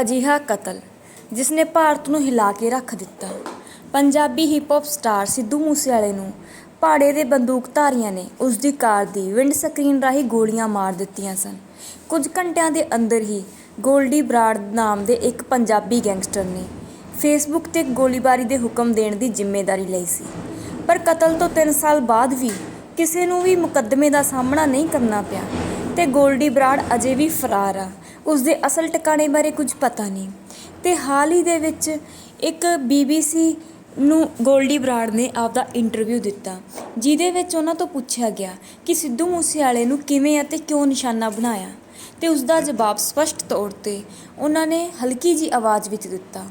ਅਜਿਹਾ ਕਤਲ ਜਿਸ ਨੇ ਭਾਰਤ ਨੂੰ ਹਿਲਾ ਕੇ ਰੱਖ ਦਿੱਤਾ। Punjabi hip hop star Sidhu ਮੂਸੇਵਾਲੇ ਨੂੰ ਭਾੜੇ ਦੇ ਬੰਦੂਕਧਾਰੀਆਂ ਨੇ ਉਸ ਦੀ ਕਾਰ ਦੀ ਵਿੰਡ ਸਕਰੀਨ ਰਾਹੀਂ ਗੋਲੀਆਂ ਮਾਰ ਦਿੱਤੀਆਂ ਸਨ। ਕੁਝ ਘੰਟਿਆਂ ਦੇ ਅੰਦਰ ਹੀ ਗੋਲਡੀ ਬਰਾੜ ਨਾਮ ਦੇ ਇੱਕ ਪੰਜਾਬੀ ਗੈਂਗਸਟਰ ਨੇ ਫੇਸਬੁੱਕ ਤੇ ਗੋਲੀਬਾਰੀ ਦੇ ਹੁਕਮ ਦੇਣ ਦੀ ਜ਼ਿੰਮੇਵਾਰੀ ਲਈ ਸੀ। ਪਰ ਕਤਲ ਤੋਂ 3 ਸਾਲ ਬਾਅਦ ਵੀ ਕਿਸੇ ਨੂੰ ਵੀ ਮੁਕੱਦਮੇ ਦਾ ਸਾਹਮਣਾ ਨਹੀਂ ਕਰਨਾ ਪਿਆ ਤੇ ਗੋਲਡੀ ਬਰਾੜ ਅਜੇ ਵੀ ਫਰਾਰ ਆ। ਉਸ ਦੇ ਅਸਲ ਟਿਕਾਣੇ ਬਾਰੇ ਕੁਝ ਪਤਾ ਨਹੀਂ। ਤੇ ਹਾਲ ਹੀ ਦੇ ਵਿੱਚ ਇੱਕ BBC ਨੂੰ ਗੋਲਡੀ ਬਰਾੜ ਨੇ ਆਪਦਾ ਇੰਟਰਵਿਊ ਦਿੱਤਾ, ਜਿਹਦੇ ਵਿੱਚ ਉਹਨਾਂ ਤੋਂ ਪੁੱਛਿਆ ਗਿਆ ਕਿ ਸਿੱਧੂ ਮੂਸੇਵਾਲੇ ਨੂੰ ਕਿਵੇਂ ਅਤੇ ਕਿਉਂ ਨਿਸ਼ਾਨਾ ਬਣਾਇਆ ਤੇ ਉਸ ਦਾ ਜਵਾਬ ਸਪਸ਼ਟ ਤੌਰ ਤੇ ਉਹਨਾਂ ਨੇ ਹਲਕੀ ਜੀ ਆਵਾਜ਼ ਵਿੱਚ ਦਿੱਤਾ।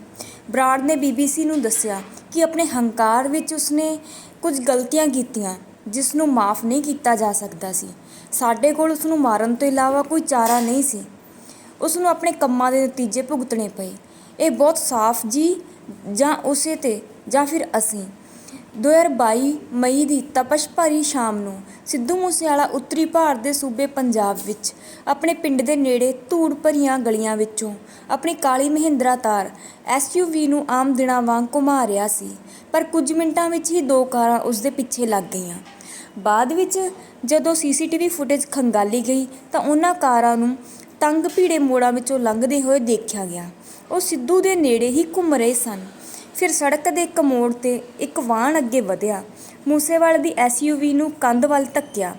ਬਰਾੜ ਨੇ BBC ਨੂੰ ਦੱਸਿਆ ਕਿ ਆਪਣੇ ਹੰਕਾਰ ਵਿੱਚ ਉਸਨੇ ਕੁਝ ਗਲਤੀਆਂ ਕੀਤੀਆਂ, ਜਿਸ ਨੂੰ ਮਾਫ ਨਹੀਂ ਕੀਤਾ ਜਾ ਸਕਦਾ ਸੀ। ਸਾਡੇ ਕੋਲ ਉਸ ਨੂੰ ਮਾਰਨ ਤੋਂ ਇਲਾਵਾ ਕੋਈ ਚਾਰਾ ਨਹੀਂ ਸੀ। ਉਸ ਨੂੰ ਆਪਣੇ ਕੰਮਾਂ ਦੇ ਨਤੀਜੇ ਭੁਗਤਣੇ ਪਏ। ਇਹ ਬਹੁਤ ਸਾਫ਼ ਜੀ, ਜਾਂ ਉਸੇ ਤੇ, ਜਾਂ ਫਿਰ ਅਸੀਂ। 2022 ਮਈ ਦੀ ਤਪਸ਼ ਭਰੀ ਸ਼ਾਮ ਨੂੰ ਸਿੱਧੂ ਮੂਸੇਵਾਲਾ ਉੱਤਰੀ ਭਾਰਤ ਦੇ ਸੂਬੇ ਪੰਜਾਬ ਵਿੱਚ ਆਪਣੇ ਪਿੰਡ ਦੇ ਨੇੜੇ ਧੂੜ ਭਰੀਆਂ ਗਲੀਆਂ ਵਿੱਚੋਂ ਆਪਣੀ ਕਾਲੀ ਮਹਿੰਦਰਾ ਤਾਰ ਐਸਯੂਵੀ ਨੂੰ ਆਮ ਦਿਨਾਂ ਵਾਂਗ ਘੁਮਾ ਰਿਹਾ ਸੀ, ਪਰ ਕੁਝ ਮਿੰਟਾਂ ਵਿੱਚ ਹੀ ਦੋ ਕਾਰਾਂ ਉਸ ਦੇ ਪਿੱਛੇ ਲੱਗ ਗਈਆਂ। ਬਾਅਦ ਵਿੱਚ ਜਦੋਂ ਸੀਸੀਟੀਵੀ ਫੁਟੇਜ ਖੰਗਾਲੀ ਗਈ ਤਾਂ ਉਹਨਾਂ ਕਾਰਾਂ ਨੂੰ ਤੰਗ ਭੀੜੇ ਮੋੜਾਂ ਵਿੱਚੋਂ ਲੰਘਦੇ ਹੋਏ ਦੇਖਿਆ ਗਿਆ। ਉਹ ਸਿੱਧੂ ਦੇ ਨੇੜੇ ਹੀ ਘੁੰਮ ਰਹੇ ਸਨ। ਫਿਰ ਸੜਕ ਦੇ ਇੱਕ ਮੋੜ ਤੇ ਇੱਕ ਵਾਹਨ ਅੱਗੇ ਵਧਿਆ। ਮੂਸੇਵਾਲੇ ਦੀ ਐਸਯੂਵੀ ਨੂੰ ਕੰਧ ਵੱਲ ਧੱਕਿਆ।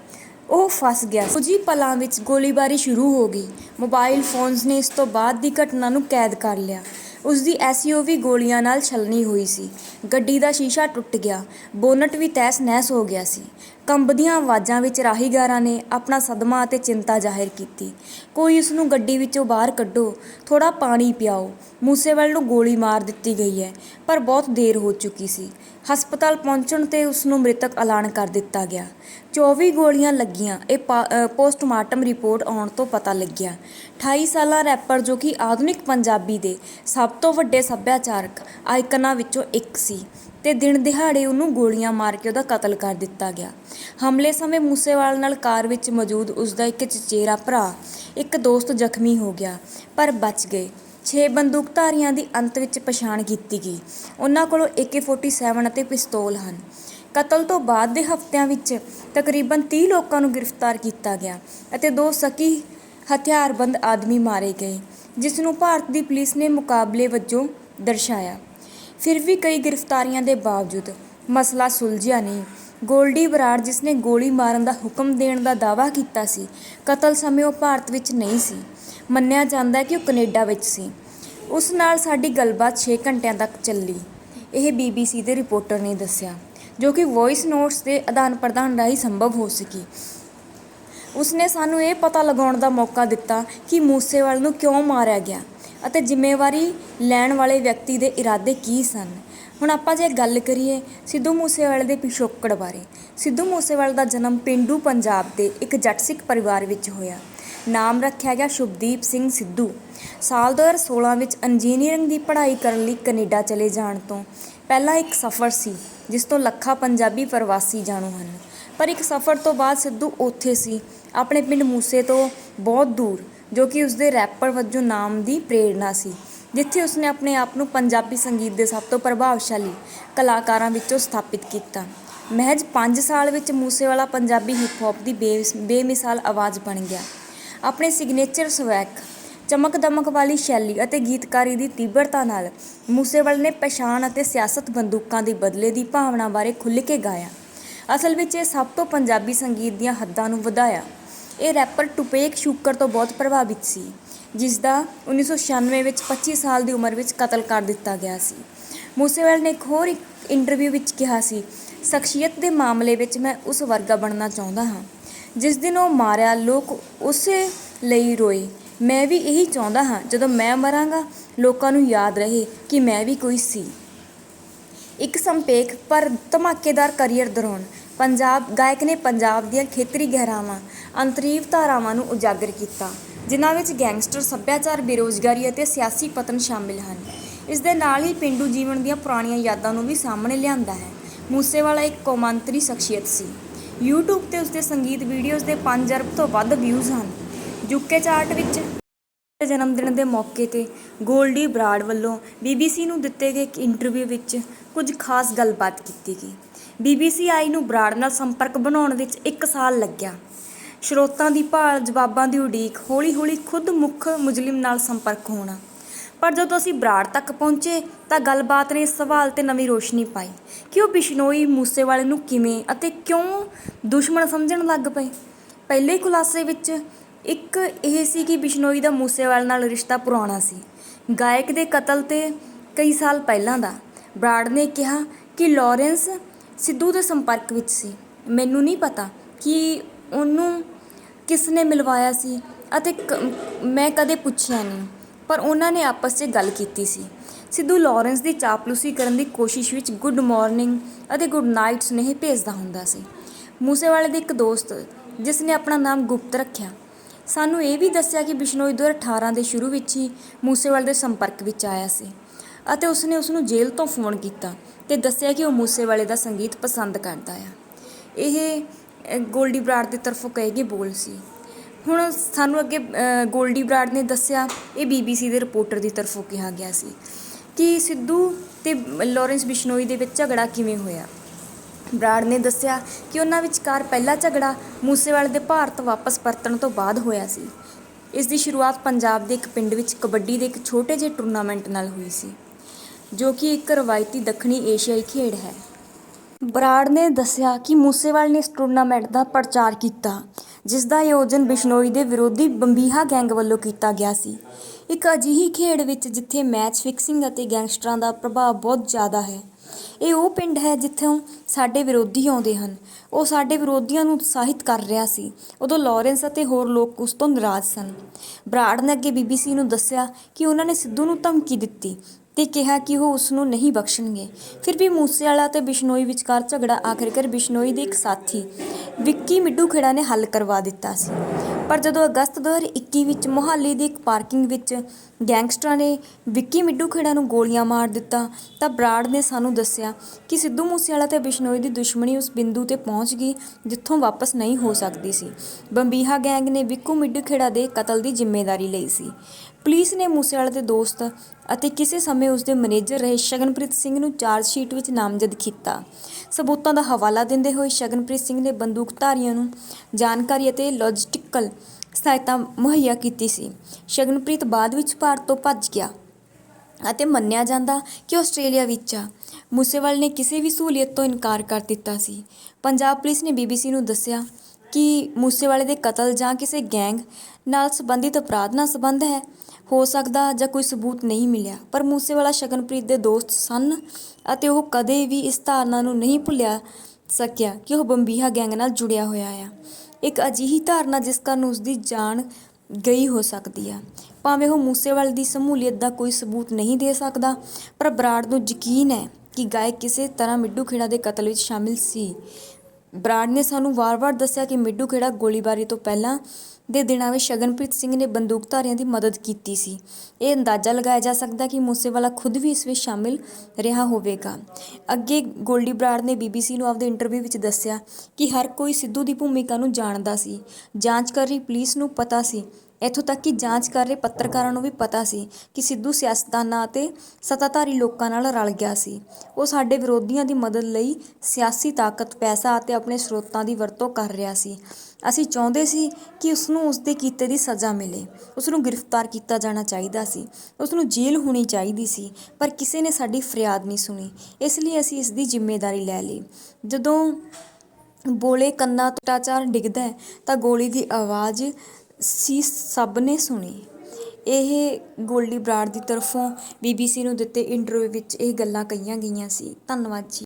ਉਹ ਫਸ ਗਿਆ। ਕੁਝ ਹੀ ਪਲਾਂ ਵਿੱਚ ਗੋਲੀਬਾਰੀ ਸ਼ੁਰੂ ਹੋ ਗਈ। ਮੋਬਾਈਲ ਫੋਨਸ ਨੇ ਇਸ ਤੋਂ ਬਾਅਦ ਦੀ ਘਟਨਾ ਨੂੰ ਕੈਦ ਕਰ ਲਿਆ। ਉਸ ਦੀ ਐਸਯੂਵੀ ਗੋਲੀਆਂ ਨਾਲ ਛਲਣੀ ਹੋਈ ਸੀ। ਗੱਡੀ ਦਾ ਸ਼ੀਸ਼ਾ ਟੁੱਟ ਗਿਆ। ਬੋਨਟ ਵੀ ਤਹਿਸ ਨਹਿਸ ਹੋ ਗਿਆ ਸੀ। ਕੰਬਦੀਆਂ ਆਵਾਜ਼ਾਂ ਵਿੱਚ ਰਾਹੀਗਾਰਾਂ ਨੇ ਆਪਣਾ ਸਦਮਾ ਅਤੇ ਚਿੰਤਾ ਜ਼ਾਹਿਰ ਕੀਤੀ। ਕੋਈ ਉਸ ਨੂੰ ਗੱਡੀ ਵਿੱਚੋਂ ਬਾਹਰ ਕੱਢੋ ਥੋੜਾ ਪਾਣੀ ਪਿਆਓ ਮੂਸੇਵਾਲ ਨੂੰ ਗੋਲੀ ਮਾਰ ਦਿੱਤੀ ਗਈ ਹੈ, ਪਰ ਬਹੁਤ ਦੇਰ ਹੋ ਚੁੱਕੀ ਸੀ। ਹਸਪਤਾਲ ਪਹੁੰਚਣ ਤੇ ਉਸ ਨੂੰ ਮ੍ਰਿਤਕ ਐਲਾਨ ਕਰ ਦਿੱਤਾ ਗਿਆ। 24 ਗੋਲੀਆਂ ਲੱਗੀਆਂ, ਇਹ ਪਾ- ਪੋਸਟਮਾਰਟਮ ਰਿਪੋਰਟ ਆਉਣ ਤੋਂ ਪਤਾ ਲੱਗਿਆ। 28 ਸਾਲਾ ਰੈਪਰ ਜੋ ਕਿ ਆਧੁਨਿਕ ਪੰਜਾਬੀ ਦੇ ਸਭ ਤੋਂ ਵੱਡੇ ਸੱਭਿਆਚਾਰਕ ਆਈਕਨਾਂ ਵਿੱਚੋਂ ਇੱਕ ਸੀ। ਤੇ ਦਿਨ ਦਿਹਾੜੇ ਉਹਨੂੰ ਗੋਲੀਆਂ ਮਾਰ ਕੇ ਉਹਦਾ ਕਤਲ ਕਰ ਦਿੱਤਾ ਗਿਆ। ਹਮਲੇ ਸਮੇਂ ਮੂਸੇਵਾਲ ਨਾਲ ਕਾਰ ਵਿੱਚ ਮੌਜੂਦ ਉਸ ਦਾ ਇੱਕ ਚਚੇਰਾ ਭਰਾ, ਇੱਕ ਦੋਸਤ ਜ਼ਖਮੀ ਹੋ ਗਿਆ, ਪਰ ਬਚ ਗਏ। 6 ਬੰਦੂਕਧਾਰੀਆਂ ਦੀ ਅੰਤ ਵਿੱਚ ਪਛਾਣ ਕੀਤੀ ਗਈ। ਉਹਨਾਂ ਕੋਲੋਂ AK47 ਅਤੇ ਪਿਸਤੌਲ ਹਨ। ਕਤਲ ਤੋਂ ਬਾਅਦ ਦੇ ਹਫ਼ਤਿਆਂ ਵਿੱਚ ਤਕਰੀਬਨ 30 ਲੋਕਾਂ ਨੂੰ ਗ੍ਰਿਫਤਾਰ ਕੀਤਾ ਗਿਆ ਅਤੇ ਦੋ ਸਕੀ ਹਥਿਆਰਬੰਦ ਆਦਮੀ ਮਾਰੇ ਗਏ, ਜਿਸ ਨੂੰ ਭਾਰਤ ਦੀ ਪੁਲਿਸ ਨੇ ਮੁਕਾਬਲੇ ਵਜੋਂ ਦਰਸਾਇਆ। ਫਿਰ ਵੀ ਕਈ ਗ੍ਰਿਫਤਾਰੀਆਂ ਦੇ ਬਾਵਜੂਦ ਮਸਲਾ ਸੁਲਝਿਆ ਨਹੀਂ। ਗੋਲਡੀ ਬਰਾੜ, ਜਿਸ ਨੇ ਗੋਲੀ ਮਾਰਨ ਦਾ ਹੁਕਮ ਦੇਣ ਦਾ ਦਾਅਵਾ ਕੀਤਾ ਸੀ, ਕਤਲ ਸਮੇਂ ਉਹ ਭਾਰਤ ਵਿੱਚ ਨਹੀਂ ਸੀ। ਮੰਨਿਆ ਜਾਂਦਾ ਹੈ ਕਿ ਉਹ ਕੈਨੇਡਾ ਵਿੱਚ ਸੀ। ਉਸ ਨਾਲ ਸਾਡੀ ਗੱਲਬਾਤ 6 ਘੰਟਿਆਂ ਤੱਕ ਚੱਲੀ, ਇਹ BBC ਦੇ ਰਿਪੋਰਟਰ ਨੇ ਦੱਸਿਆ, ਜੋ ਕਿ ਵੌਇਸ ਨੋਟਸ ਦੇ ਆਦਾਨ ਪ੍ਰਦਾਨ ਰਾਹੀਂ ਸੰਭਵ ਹੋ ਸਕੀ। ਉਸਨੇ ਸਾਨੂੰ ਇਹ ਪਤਾ ਲਗਾਉਣ ਦਾ ਮੌਕਾ ਦਿੱਤਾ ਕਿ ਮੂਸੇਵਾਲ ਨੂੰ ਕਿਉਂ ਮਾਰਿਆ ਗਿਆ। ਅਤੇ ਜ਼ਿੰਮੇਵਾਰੀ ਲੈਣ ਵਾਲੇ ਵਿਅਕਤੀ ਦੇ ਇਰਾਦੇ ਕੀ ਸਨ? ਹੁਣ ਆਪਾਂ ਜੇ ਗੱਲ ਕਰੀਏ ਸਿੱਧੂ ਮੂਸੇਵਾਲੇ ਦੇ ਪਿਛੋਕੜ ਬਾਰੇ। ਸਿੱਧੂ ਮੂਸੇਵਾਲੇ ਦਾ ਜਨਮ ਪਿੰਡੂ ਪੰਜਾਬ ਦੇ ਇੱਕ ਜੱਟ ਸਿੱਖ ਪਰਿਵਾਰ ਵਿੱਚ ਹੋਇਆ। ਨਾਮ ਰੱਖਿਆ ਗਿਆ ਸ਼ੁਭਦੀਪ ਸਿੰਘ ਸਿੱਧੂ। ਸਾਲ 2016 ਵਿੱਚ ਇੰਜੀਨੀਅਰਿੰਗ ਦੀ ਪੜ੍ਹਾਈ ਕਰਨ ਲਈ ਕੈਨੇਡਾ ਚਲੇ ਜਾਣ ਤੋਂ ਪਹਿਲਾਂ ਇੱਕ ਸਫ਼ਰ ਸੀ, ਜਿਸ ਤੋਂ ਲੱਖਾਂ ਪੰਜਾਬੀ ਪ੍ਰਵਾਸੀ ਜਾਣੂ ਹਨ। ਪਰ ਇੱਕ ਸਫ਼ਰ ਤੋਂ ਬਾਅਦ ਸਿੱਧੂ ਉੱਥੇ ਸੀ, ਆਪਣੇ ਪਿੰਡ ਮੂਸੇ ਤੋਂ ਬਹੁਤ ਦੂਰ। ਜੋ ਕਿ ਉਸਦੇ ਰੈਪਰ ਵਜੋਂ ਨਾਮ ਦੀ ਪ੍ਰੇਰਣਾ ਸੀ, ਜਿੱਥੇ ਉਸਨੇ ਆਪਣੇ ਆਪ ਨੂੰ ਪੰਜਾਬੀ ਸੰਗੀਤ ਦੇ ਸਭ ਤੋਂ ਪ੍ਰਭਾਵਸ਼ਾਲੀ ਕਲਾਕਾਰਾਂ ਵਿੱਚੋਂ ਸਥਾਪਿਤ ਕੀਤਾ। ਮਹਿਜ 5 ਸਾਲ ਵਿੱਚ ਮੂਸੇਵਾਲਾ ਪੰਜਾਬੀ ਹਿਪ ਹੌਪ ਦੀ ਬੇਸ- ਬੇਮਿਸਾਲ ਆਵਾਜ਼ ਬਣ ਗਿਆ। ਆਪਣੇ ਸਿਗਨੇਚਰ ਸਵੈਕ ਚਮਕ ਦਮਕ ਵਾਲੀ ਸ਼ੈਲੀ ਅਤੇ ਗੀਤਕਾਰੀ ਦੀ ਤੀਬਰਤਾ ਨਾਲ ਮੂਸੇਵਾਲ ਨੇ ਪਛਾਣ ਅਤੇ ਸਿਆਸਤ ਬੰਦੂਕਾਂ ਦੇ ਬਦਲੇ ਦੀ ਭਾਵਨਾ ਬਾਰੇ ਖੁੱਲ੍ਹ ਕੇ ਗਾਇਆ। ਅਸਲ ਵਿੱਚ ਇਹ ਸਭ ਤੋਂ ਪੰਜਾਬੀ ਸੰਗੀਤ ਦੀਆਂ ਹੱਦਾਂ ਨੂੰ ਵਧਾਇਆ। ਇਹ ਰੈਪਰ ਟੁਪੇਕ ਸ਼ੂਕਰ ਤੋਂ ਬਹੁਤ ਪ੍ਰਭਾਵਿਤ ਸੀ ਜਿਸ ਦਾ 1996 ਵਿੱਚ 25 ਸਾਲ ਦੀ ਉਮਰ ਵਿੱਚ ਕਤਲ ਕਰ ਦਿੱਤਾ ਗਿਆ ਸੀ। ਮੂਸੇਵਾਲ ਨੇ ਇੱਕ ਹੋਰ ਇੱਕ ਇੰਟਰਵਿਊ ਵਿੱਚ ਕਿਹਾ ਸੀ, ਸ਼ਖਸੀਅਤ ਦੇ ਮਾਮਲੇ ਵਿੱਚ ਮੈਂ ਉਸ ਵਰਗਾ ਬਣਨਾ ਚਾਹੁੰਦਾ ਹਾਂ, ਜਿਸ ਦਿਨ ਉਹ ਮਾਰਿਆ, ਲੋਕ ਉਸੇ ਲਈ ਰੋਏ। ਮੈਂ ਵੀ ਇਹੀ ਚਾਹੁੰਦਾ ਹਾਂ, ਜਦੋਂ ਮੈਂ ਮਰਾਂਗਾ, ਲੋਕਾਂ ਨੂੰ ਯਾਦ ਰਹੇ ਕਿ ਮੈਂ ਵੀ ਕੋਈ ਸੀ। ਇੱਕ ਸੰਪੇਕ ਪਰ ਧਮਾਕੇਦਾਰ ਕਰੀਅਰ ਦੌਰਾਨ ਪੰਜਾਬ ਗਾਇਕ ਨੇ ਪੰਜਾਬ ਦੀਆਂ ਖੇਤਰੀ ਗਹਿਰਾਵਾਂ ਅੰਤਰੀਵ ਧਾਰਾਵਾਂ ਨੂੰ ਉਜਾਗਰ ਕੀਤਾ, ਜਿਨ੍ਹਾਂ ਵਿੱਚ ਗੈਂਗਸਟਰ ਸੱਭਿਆਚਾਰ, ਬੇਰੋਜ਼ਗਾਰੀ ਅਤੇ ਸਿਆਸੀ ਪਤਨ ਸ਼ਾਮਿਲ ਹਨ। ਇਸ ਦੇ ਨਾਲ ਹੀ ਪਿੰਡੂ ਜੀਵਨ ਦੀਆਂ ਪੁਰਾਣੀਆਂ ਯਾਦਾਂ ਨੂੰ ਵੀ ਸਾਹਮਣੇ ਲਿਆਂਦਾ ਹੈ। ਮੂਸੇਵਾਲਾ ਇੱਕ ਕੌਮਾਂਤਰੀ ਸ਼ਖਸੀਅਤ ਸੀ। YouTube ਤੇ ਉਸਦੇ ਸੰਗੀਤ ਵੀਡੀਓਜ਼ ਦੇ 5 ਅਰਬ ਤੋਂ ਵੱਧ ਵਿਊਜ਼ ਹਨ। ਯੂਕੇ ਚਾਰਟ ਵਿੱਚ ਜਨਮ ਦਿਨ ਦੇ ਮੌਕੇ ਤੇ ਗੋਲਡੀ ਬਰਾੜ ਵੱਲੋਂ ਬੀਬੀਸੀ ਨੂੰ ਦਿੱਤੇ ਗਏ ਇੱਕ ਇੰਟਰਵਿਊ ਵਿੱਚ ਕੁਝ ਖਾਸ ਗੱਲਬਾਤ ਕੀਤੀ ਗਈ। ਬੀਬੀਸੀ ਆਈ ਨੂੰ ਬਰਾੜ ਨਾਲ ਸੰਪਰਕ ਬਣਾਉਣ ਵਿੱਚ 1 ਸਾਲ ਲੱਗਿਆ। ਸਰੋਤਾਂ ਦੀ ਭਾਲ, ਜਵਾਬਾਂ ਦੀ ਉਡੀਕ, ਹੌਲੀ-ਹੌਲੀ ਖੁਦ ਮੁੱਖ ਮੁਜਲਿਮ ਨਾਲ ਸੰਪਰਕ ਹੋਣਾ। ਪਰ ਜਦੋਂ ਅਸੀਂ ਬਰਾੜ ਤੱਕ ਪਹੁੰਚੇ, ਤਾਂ ਗੱਲਬਾਤ ਨੇ ਸਵਾਲ ਤੇ ਨਵੀਂ ਰੋਸ਼ਨੀ ਪਾਈ। ਕਿ ਉਹ ਬਿਸ਼ਨੋਈ ਮੂਸੇਵਾਲੇ ਨੂੰ ਕਿਵੇਂ ਅਤੇ ਕਿਉਂ ਦੁਸ਼ਮਣ ਸਮਝਣ ਲੱਗ ਪਏ? ਪਹਿਲੇ ਖੁਲਾਸੇ ਵਿੱਚ ਇੱਕ ਇਹ ਸੀ ਕਿ ਬਿਸ਼ਨੋਈ ਦਾ ਮੂਸੇਵਾਲੇ ਨਾਲ ਰਿਸ਼ਤਾ ਪੁਰਾਣਾ ਸੀ। ਗਾਇਕ ਦੇ ਕਤਲ ਤੇ ਕਈ ਸਾਲ ਪਹਿਲਾਂ ਦਾ, ਬਰਾੜ ਨੇ ਕਿਹਾ ਕਿ ਲਾਰੈਂਸ ਸਿੱਧੂ ਦੇ ਸੰਪਰਕ ਵਿੱਚ ਸੀ। ਮੈਨੂੰ ਨਹੀਂ ਪਤਾ ਕਿ ਉਹਨੂੰ ਕਿਸ ਨੇ ਮਿਲਵਾਇਆ ਸੀ ਅਤੇ ਕ- ਮੈਂ ਕਦੇ ਪੁੱਛਿਆ ਨਹੀਂ, ਪਰ ਉਹਨਾਂ ਨੇ ਆਪਸ 'ਚ ਗੱਲ ਕੀਤੀ ਸੀ। ਸਿੱਧੂ ਲਾਰੈਂਸ ਦੀ ਚਾਪਲੂਸੀ ਕਰਨ ਦੀ ਕੋਸ਼ਿਸ਼ ਵਿੱਚ ਗੁੱਡ ਮਾਰਨਿੰਗ ਅਤੇ ਗੁੱਡ ਨਾਈਟ ਸੁਨੇਹੇ ਭੇਜਦਾ ਹੁੰਦਾ ਸੀ। ਮੂਸੇਵਾਲੇ ਦੇ ਇੱਕ ਦੋਸਤ, ਜਿਸ ਨੇ ਆਪਣਾ ਨਾਮ ਗੁਪਤ ਰੱਖਿਆ, ਸਾਨੂੰ ਇਹ ਵੀ ਦੱਸਿਆ ਕਿ ਬਿਸ਼ਨੋਈ 2018 ਦੇ ਸ਼ੁਰੂ ਵਿੱਚ ਹੀ ਮੂਸੇਵਾਲੇ ਦੇ ਸੰਪਰਕ ਵਿੱਚ ਆਇਆ ਸੀ ਅਤੇ ਉਸਨੇ ਉਸ ਨੂੰ ਜੇਲ੍ਹ ਤੋਂ ਫੋਨ ਕੀਤਾ ਤੇ ਦੱਸਿਆ ਕਿ ਉਹ ਮੂਸੇਵਾਲੇ ਦਾ ਸੰਗੀਤ ਪਸੰਦ ਕਰਦਾ ਆ। ਇਹ ਗੋਲਡੀ ਬਰਾੜ ਦੀ ਤਰਫੋਂ ਕਹੇ ਗਏ ਬੋਲ ਸੀ। ਹੁਣ ਸਾਨੂੰ ਅੱਗੇ ਗੋਲਡੀ ਬਰਾੜ ਨੇ ਦੱਸਿਆ, ਇਹ ਬੀਬੀਸੀ ਦੇ ਰਿਪੋਰਟਰ ਦੀ ਤਰਫੋਂ ਕਿਹਾ ਗਿਆ ਸੀ ਕਿ ਸਿੱਧੂ ਤੇ ਲਾਰੈਂਸ ਬਿਸ਼ਨੋਈ ਦੇ ਵਿੱਚ ਝਗੜਾ ਕਿਵੇਂ ਹੋਇਆ। ਬਰਾੜ ਨੇ ਦੱਸਿਆ ਕਿ ਉਹਨਾਂ ਵਿਚਕਾਰ ਪਹਿਲਾ ਝਗੜਾ ਮੂਸੇਵਾਲੇ ਦੇ ਭਾਰਤ ਵਾਪਸ ਪਰਤਣ ਤੋਂ ਬਾਅਦ ਹੋਇਆ ਸੀ। ਇਸ ਦੀ ਸ਼ੁਰੂਆਤ ਪੰਜਾਬ ਦੇ ਇੱਕ ਪਿੰਡ ਵਿੱਚ ਕਬੱਡੀ ਦੇ ਇੱਕ ਛੋਟੇ ਜਿਹੇ ਟੂਰਨਾਮੈਂਟ ਨਾਲ ਹੋਈ ਸੀ, ਜੋ ਕਿ ਇੱਕ ਰਵਾਇਤੀ ਦੱਖਣੀ ਏਸ਼ੀਆਈ ਖੇਡ ਹੈ। ਬਰਾੜ ਨੇ ਦੱਸਿਆ ਕਿ ਮੂਸੇਵਾਲ ਨੇ ਇਸ ਟੂਰਨਾਮੈਂਟ ਦਾ ਪ੍ਰਚਾਰ ਕੀਤਾ, ਜਿਸ ਦਾ ਆਯੋਜਨ ਬਿਸ਼ਨੋਈ ਦੇ ਵਿਰੋਧੀ ਬੰਬੀਹਾ ਗੈਂਗ ਵੱਲੋਂ ਕੀਤਾ ਗਿਆ ਸੀ। ਇੱਕ ਅਜਿਹੀ ਖੇਡ ਵਿੱਚ ਜਿੱਥੇ ਮੈਚ ਫਿਕਸਿੰਗ ਅਤੇ ਗੈਂਗਸਟਰਾਂ ਦਾ ਪ੍ਰਭਾਵ ਬਹੁਤ ਜ਼ਿਆਦਾ ਹੈ, ਇਹ ਉਹ ਪਿੰਡ ਹੈ ਜਿੱਥੋਂ ਸਾਡੇ ਵਿਰੋਧੀ ਆਉਂਦੇ ਹਨ। ਉਹ ਸਾਡੇ ਵਿਰੋਧੀਆਂ ਨੂੰ ਉਤਸ਼ਾਹਿਤ ਕਰ ਰਿਹਾ ਸੀ। ਉਦੋਂ ਲਾਰੈਂਸ ਅਤੇ ਹੋਰ ਲੋਕ ਉਸ ਤੋਂ ਨਾਰਾਜ਼ ਸਨ। ਬਰਾੜ ਨੇ ਅੱਗੇ ਬੀਬੀਸੀ ਨੂੰ ਦੱਸਿਆ ਕਿ ਉਹਨਾਂ ਨੇ ਸਿੱਧੂ ਨੂੰ ਧਮਕੀ ਦਿੱਤੀ ਤੇ ਕਿਹਾ ਕਿ ਉਹ ਉਸ ਨੂੰ ਨਹੀਂ ਬਖਸ਼ਣਗੇ। ਫਿਰ ਵੀ ਮੂਸੇਵਾਲਾ ਤੇ ਬਿਸ਼ਨੋਈ ਵਿਚਕਾਰ ਝਗੜਾ ਆਖਿਰਕਾਰ ਬਿਸ਼ਨੋਈ ਦੇ ਇੱਕ ਸਾਥੀ, ਵਿੱਕੀ ਮਿੱਡੂ ਖੇੜਾ ਨੇ ਹੱਲ ਕਰਵਾ ਦਿੱਤਾ ਸੀ। ਪਰ ਜਦੋਂ ਅਗਸਤ 2021 ਵਿੱਚ ਮੁਹਾਲੀ ਦੀ ਇੱਕ ਪਾਰਕਿੰਗ ਵਿੱਚ ਗੈਂਗਸਟਰਾਂ ਨੇ ਵਿੱਕੀ ਮਿੱਡੂ ਖੇੜਾ ਨੂੰ ਗੋਲੀਆਂ ਮਾਰ ਦਿੱਤਾ, ਤਾਂ ਬਰਾੜ ਨੇ ਸਾਨੂੰ ਦੱਸਿਆ ਕਿ ਸਿੱਧੂ ਮੂਸੇਵਾਲਾ ਤੇ ਬਿਸ਼ਨੋਈ ਦੀ ਦੁਸ਼ਮਣੀ ਉਸ ਬਿੰਦੂ ਤੇ ਪਹੁੰਚ ਗਈ, ਜਿੱਥੋਂ ਵਾਪਸ ਨਹੀਂ ਹੋ ਸਕਦੀ ਸੀ। ਬੰਬੀਹਾ ਗੈਂਗ ਨੇ ਵਿੱਕੂ ਮਿੱਡੂ ਖੇੜਾ ਦੇ ਕਤਲ ਦੀ ਜ਼ਿੰਮੇਵਾਰੀ ਲਈ ਸੀ। ਪੁਲਿਸ ਨੇ ਮੂਸੇਵਾਲੇ ਦੇ ਦੋਸਤ ਅਤੇ ਕਿਸੇ ਸਮੇਂ ਉਸ ਦੇ ਮੈਨੇਜਰ ਰਹੇ ਸ਼ਗਨਪ੍ਰੀਤ ਸਿੰਘ ਨੂੰ ਚਾਰਜ ਸ਼ੀਟ ਵਿੱਚ ਨਾਮਜ਼ਦ ਕੀਤਾ। ਸਬੂਤਾਂ ਦਾ ਹਵਾਲਾ ਦਿੰਦੇ ਹੋਏ ਸ਼ਗਨਪ੍ਰੀਤ ਸਿੰਘ ਨੇ ਬੰਦੂਕਧਾਰੀਆਂ ਨੂੰ ਜਾਣਕਾਰੀ ਅਤੇ ਲੌਜਿਸਟਿਕਲ ਸਹਾਇਤਾ ਮੁਹੱਈਆ ਕੀਤੀ ਸੀ। ਸ਼ਗਨਪ੍ਰੀਤ ਬਾਅਦ ਵਿੱਚ ਭਾਰਤ ਤੋਂ ਭੱਜ ਗਿਆ ਅਤੇ ਮੰਨਿਆ ਜਾਂਦਾ ਕਿ ਆਸਟ੍ਰੇਲੀਆ ਵਿੱਚ ਆ। ਮੂਸੇਵਾਲ ਨੇ ਕਿਸੇ ਵੀ ਸਹੂਲੀਅਤ ਤੋਂ ਇਨਕਾਰ ਕਰ ਦਿੱਤਾ ਸੀ। ਪੰਜਾਬ ਪੁਲਿਸ ਨੇ ਬੀਬੀਸੀ ਨੂੰ ਦੱਸਿਆ ਕਿ ਮੂਸੇਵਾਲੇ ਦੇ ਕਤਲ ਜਾਂ ਕਿਸੇ ਗੈਂਗ ਨਾਲ ਸੰਬੰਧਿਤ ਅਪਰਾਧ ਨਾਲ ਸੰਬੰਧ ਹੈ, ਹੋ ਸਕਦਾ ਜਾਂ ਕੋਈ ਸਬੂਤ ਨਹੀਂ ਮਿਲਿਆ। ਪਰ ਮੂਸੇਵਾਲਾ ਸ਼ਗਨਪ੍ਰੀਤ ਦੇ ਦੋਸਤ ਸਨ ਅਤੇ ਉਹ ਕਦੇ ਵੀ ਇਸ ਧਾਰਨਾ ਨੂੰ ਨਹੀਂ ਭੁੱਲਿਆ ਸਕਿਆ ਕਿ ਉਹ ਬੰਬੀਹਾ ਗੈਂਗ ਨਾਲ ਜੁੜਿਆ ਹੋਇਆ ਆ। ਇੱਕ ਅਜਿਹੀ ਧਾਰਨਾ ਜਿਸ ਕਾਰਨ ਉਸ ਦੀ ਜਾਨ ਗਈ ਹੋ ਸਕਦੀ ਆ। ਭਾਵੇਂ ਉਹ ਮੂਸੇਵਾਲੇ ਦੀ ਸਮੂਲੀਅਤ ਦਾ ਕੋਈ ਸਬੂਤ ਨਹੀਂ ਦੇ ਸਕਦਾ, ਪਰ ਬਰਾੜ ਨੂੰ ਯਕੀਨ ਹੈ ਕਿ ਗਾਇਕ ਕਿਸੇ ਤਰ੍ਹਾਂ ਮਿੱਡੂ ਖੇੜਾ ਦੇ ਕਤਲ ਵਿੱਚ ਸ਼ਾਮਿਲ ਸੀ। ਬਰਾੜ ਨੇ ਸਾਨੂੰ ਵਾਰ-ਵਾਰ ਦੱਸਿਆ ਕਿ ਮਿੱਡੂ ਖੇੜਾ ਗੋਲੀਬਾਰੀ ਤੋਂ ਪਹਿਲਾਂ ਦੇ ਦਿਨਾਂ ਵਿੱਚ ਸ਼ਗਨਪ੍ਰੀਤ ਸਿੰਘ ਨੇ ਬੰਦੂਕਧਾਰੀਆਂ ਦੀ ਮਦਦ ਕੀਤੀ ਸੀ। ਇਹ ਅੰਦਾਜ਼ਾ ਲਗਾਇਆ ਜਾ ਸਕਦਾ ਕਿ ਮੂਸੇਵਾਲਾ ਖੁਦ ਵੀ ਇਸ ਵਿੱਚ ਸ਼ਾਮਿਲ ਰਿਹਾ ਹੋਵੇਗਾ। ਅੱਗੇ ਗੋਲਡੀ ਬਰਾੜ ਨੇ ਬੀਬੀਸੀ ਨੂੰ ਆਪਦੇ ਇੰਟਰਵਿਊ ਵਿੱਚ ਦੱਸਿਆ ਕਿ ਹਰ ਕੋਈ ਸਿੱਧੂ ਦੀ ਭੂਮਿਕਾ ਨੂੰ ਜਾਣਦਾ ਸੀ। ਜਾਂਚ ਕਰ ਰਹੀ ਪੁਲਿਸ ਨੂੰ ਪਤਾ ਸੀ ਇੱਥੋਂ ਤੱਕ ਕਿ ਜਾਂਚ ਕਰ ਰਹੇ ਪੱਤਰਕਾਰਾਂ ਨੂੰ ਵੀ ਪਤਾ ਸੀ ਕਿ ਸਿੱਧੂ ਸਿਆਸਤਦਾਨਾਂ ਅਤੇ ਸੱਤਾਧਾਰੀ ਲੋਕਾਂ ਨਾਲ ਰਲ ਗਿਆ ਸੀ। ਉਹ ਸਾਡੇ ਵਿਰੋਧੀਆਂ ਦੀ ਮਦਦ ਲਈ ਸਿਆਸੀ ਤਾਕਤ, ਪੈਸਾ ਅਤੇ ਆਪਣੇ ਸਰੋਤਾਂ ਦੀ ਵਰਤੋਂ ਕਰ ਰਿਹਾ ਸੀ। ਅਸੀਂ ਚਾਹੁੰਦੇ ਸੀ ਕਿ ਉਸ ਨੂੰ ਉਸ ਦੇ ਕੀਤੇ ਦੀ ਸਜ਼ਾ ਮਿਲੇ। ਉਸ ਨੂੰ ਗ੍ਰਿਫਤਾਰ ਕੀਤਾ ਜਾਣਾ ਚਾਹੀਦਾ ਸੀ। ਉਸ ਨੂੰ ਜੇਲ੍ਹ ਹੋਣੀ ਚਾਹੀਦੀ ਸੀ, ਪਰ ਕਿਸੇ ਨੇ ਸਾਡੀ ਫਰਿਆਦ ਨਹੀਂ ਸੁਣੀ। ਇਸ ਲਈ ਅਸੀਂ ਇਸ ਦੀ ਜ਼ਿੰਮੇਵਾਰੀ ਲੈ ਲਈ। ਜਦੋਂ ਬੋਲੇ ਕੰਨਾਂ ਤੋਂ ਟਾਚਾਰ ਡਿੱਗਦਾ ਤਾਂ ਗੋਲੀ ਦੀ ਆਵਾਜ਼ ਸੀ ਸਭ ਨੇ ਸੁਣੀ। ਇਹ ਗੋਲਡੀ ਬਰਾੜ ਦੀ ਤਰਫੋਂ ਬੀਬੀਸੀ ਨੂੰ ਦਿੱਤੇ ਇੰਟਰਵਿਊ ਵਿੱਚ ਇਹ ਗੱਲਾਂ ਕਹੀਆਂ ਗਈਆਂ ਸੀ। ਧੰਨਵਾਦ ਜੀ।